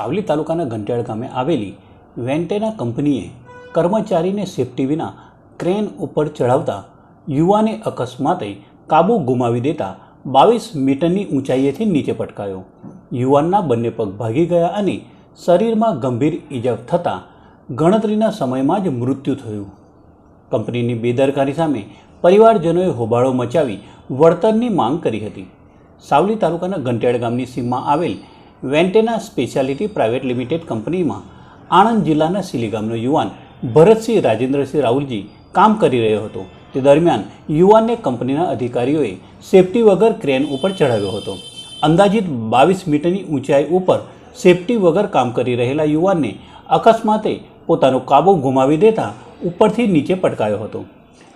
સાવલી તાલુકાના ઘંટિયાળ ગામે આવેલી વેન્ટેના કંપનીએ કર્મચારીને સેફટી વિના ક્રેન ઉપર ચઢાવતા યુવાને અકસ્માતે કાબુ ગુમાવી દેતા બાવીસ મીટરની ઊંચાઈએથી નીચે પટકાયો. યુવાનના બંને પગ ભાગી ગયા અને શરીરમાં ગંભીર ઈજા થતાં ગણતરીના સમયમાં જ મૃત્યુ થયું. કંપનીની બેદરકારી સામે પરિવારજનોએ હોબાળો મચાવી વળતરની માંગ કરી હતી. સાવલી તાલુકાના ઘંટિયાળ ગામની સીમમાં આવેલ વેન્ટેના સ્પેશિયાલિટી પ્રાઇવેટ લિમિટેડ કંપનીમાં આણંદ જિલ્લાના સિલી ગામનો યુવાન ભરતસિંહ રાજેન્દ્રસિંહ રાહુલજી કામ કરી રહ્યો હતો. તે દરમિયાન યુવાનને કંપનીના અધિકારીઓએ સેફટી વગર ક્રેન ઉપર ચઢાવ્યો હતો. અંદાજિત બાવીસ મીટરની ઊંચાઈ ઉપર સેફટી વગર કામ કરી રહેલા યુવાનને અકસ્માતે પોતાનો કાબુ ગુમાવી દેતા ઉપરથી નીચે પટકાયો હતો.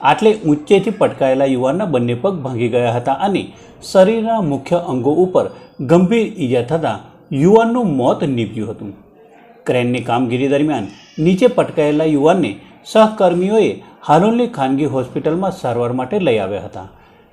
આટલે ઊંચેથી પટકાયેલા યુવાનના બંને પગ ભાંગી ગયા હતા અને શરીરના મુખ્ય અંગો ઉપર ગંભીર ઈજા થતાં યુવાનનું મોત નીપજ્યું હતું. ક્રેનની કામગીરી દરમિયાન નીચે પટકાયેલા યુવાનને સહકર્મીઓએ હાલોલની ખાનગી હોસ્પિટલમાં સારવાર માટે લઈ આવ્યા હતા,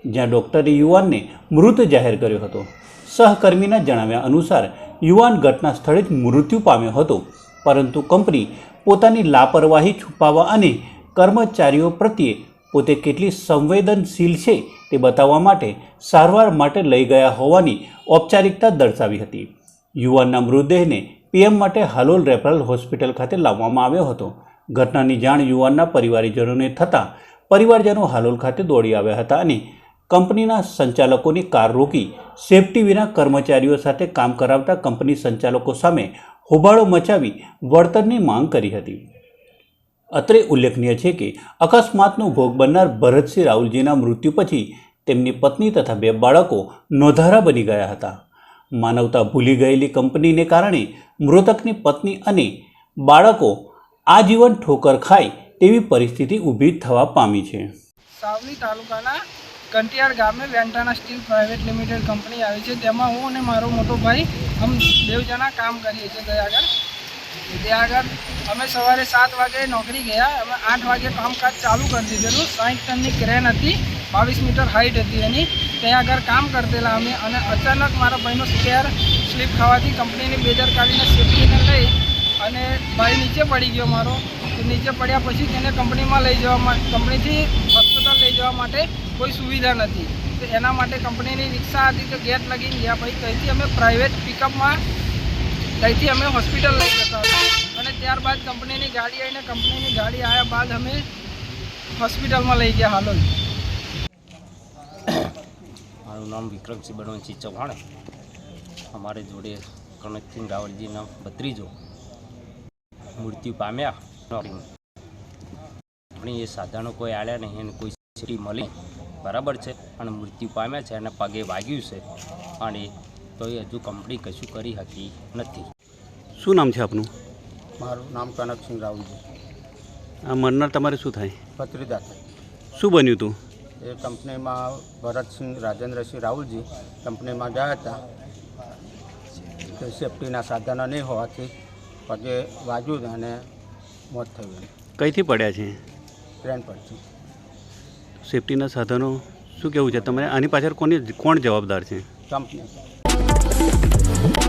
જ્યાં ડૉક્ટરે યુવાનને મૃત જાહેર કર્યો હતો. સહકર્મીના જણાવ્યા અનુસાર, યુવાન ઘટના સ્થળે જ મૃત્યુ પામ્યો હતો, પરંતુ કંપની પોતાની લાપરવાહી છુપાવવા અને કર્મચારીઓ પ્રત્યે પોતે કેટલી સંવેદનશીલ છે તે બતાવવા માટે સારવાર માટે લઈ ગયા હોવાની ઔપચારિકતા દર્શાવી હતી. યુવાનના મૃતદેહને પીએમ માટે હાલોલ રેફરલ હોસ્પિટલ ખાતે લાવવામાં આવ્યો હતો. ઘટનાની જાણ યુવાનના પરિવારજનોને થતાં પરિવારજનો હાલોલ ખાતે દોડી આવ્યા હતા અને કંપનીના સંચાલકોની કાર રોકી સેફટી વિના કર્મચારીઓ સાથે કામ કરાવતા કંપની સંચાલકો સામે હોબાળો મચાવી વળતરની માંગ કરી હતી. અત્રે ઉલ્લેખનીય છે કે અકસ્માતનો ભોગ બનનાર ભરતસિંહ રાહુલજીના મૃત્યુ પછી તેમની પત્ની તથા બે બાળકો નોંધારા બની ગયા હતા. માનવતા ભૂલી ગયેલી કંપનીને કારણે મૃતકની પત્ની અને બાળકો આજીવન ઠોકર ખાય તેવી પરિસ્થિતિ ઊભી થવા પામી છે. સાવલી તાલુકાના કંટિયાળ ગામે Ventana steel private limited company આવી છે. તેમાં હું અને મારો મોટો ભાઈ અમ બેવ જણા કામ કરીએ છીએ ત્યાં આગળ. ત્યાં આગળ અમે સવારે સાત વાગે નોકરી ગયા. અમે આઠ વાગે કામકાજ ચાલુ કરી દીધેલું. સાઠ ટનની ક્રેન હતી. બાવીસ મીટર હાઈટ હતી એની. ત્યાં આગળ કામ કરતેલા અમે અને અચાનક મારા ભાઈનો સ્પેર સ્લીપ ખાવાથી કંપનીની બેદરકારીને સેફટીને લઈ અને ભાઈ નીચે પડી ગયો મારો. નીચે પડ્યા પછી તેને કંપનીમાં લઈ જવા માટે કંપનીથી હોસ્પિટલ લઈ જવા માટે કોઈ સુવિધા નથી. તો એના માટે કંપનીની રિક્ષા હતી તો ગેટ લગીને ગયા પછી ત્યાંથી અમે પ્રાઇવેટ પિકઅપમાં ત્યાંથી અમે હોસ્પિટલ લઈ જતા હતા. અને ત્યારબાદ કંપનીની ગાડી આવીને કંપનીની ગાડી આવ્યા બાદ અમે હોસ્પિટલમાં લઈ ગયા હાલોલ. મારું નામ વિક્રમસિંહ બળવંતસિંહ ચૌહાણ. અમારી જોડે કનકસિંહ રાવલજીના ભત્રીજો મૃત્યુ પામ્યા. આપણી એ સાધનો કોઈ આળ્યા નહીં એને કોઈ સીટી મળી. બરાબર છે. અને મૃત્યુ પામ્યા છે અને પગે વાગ્યું છે. અને તો એ હજુ કંપની કશું કરી હતી નથી. શું નામ છે આપનું? મારું નામ કનકસિંહ રાવલજી આ મરનાર તમારે શું થાય? ભત્રીજા થાય. શું બન્યું હતું એ કંપનીમાં ભરતસિંહ રાજેન્દ્રસિંહ રાહુલજી કંપનીમાં ગયા હતા. સેફટીના સાધનો નહીં હોવાથી પગે વાજ્યું અને મોત થયું કઈથી પડ્યા છે? ટ્રેન પરથી. સેફટીના સાધનો શું કેવું છે? તમારે આની પાછળ કોની કોણ જવાબદાર છે? કંપની.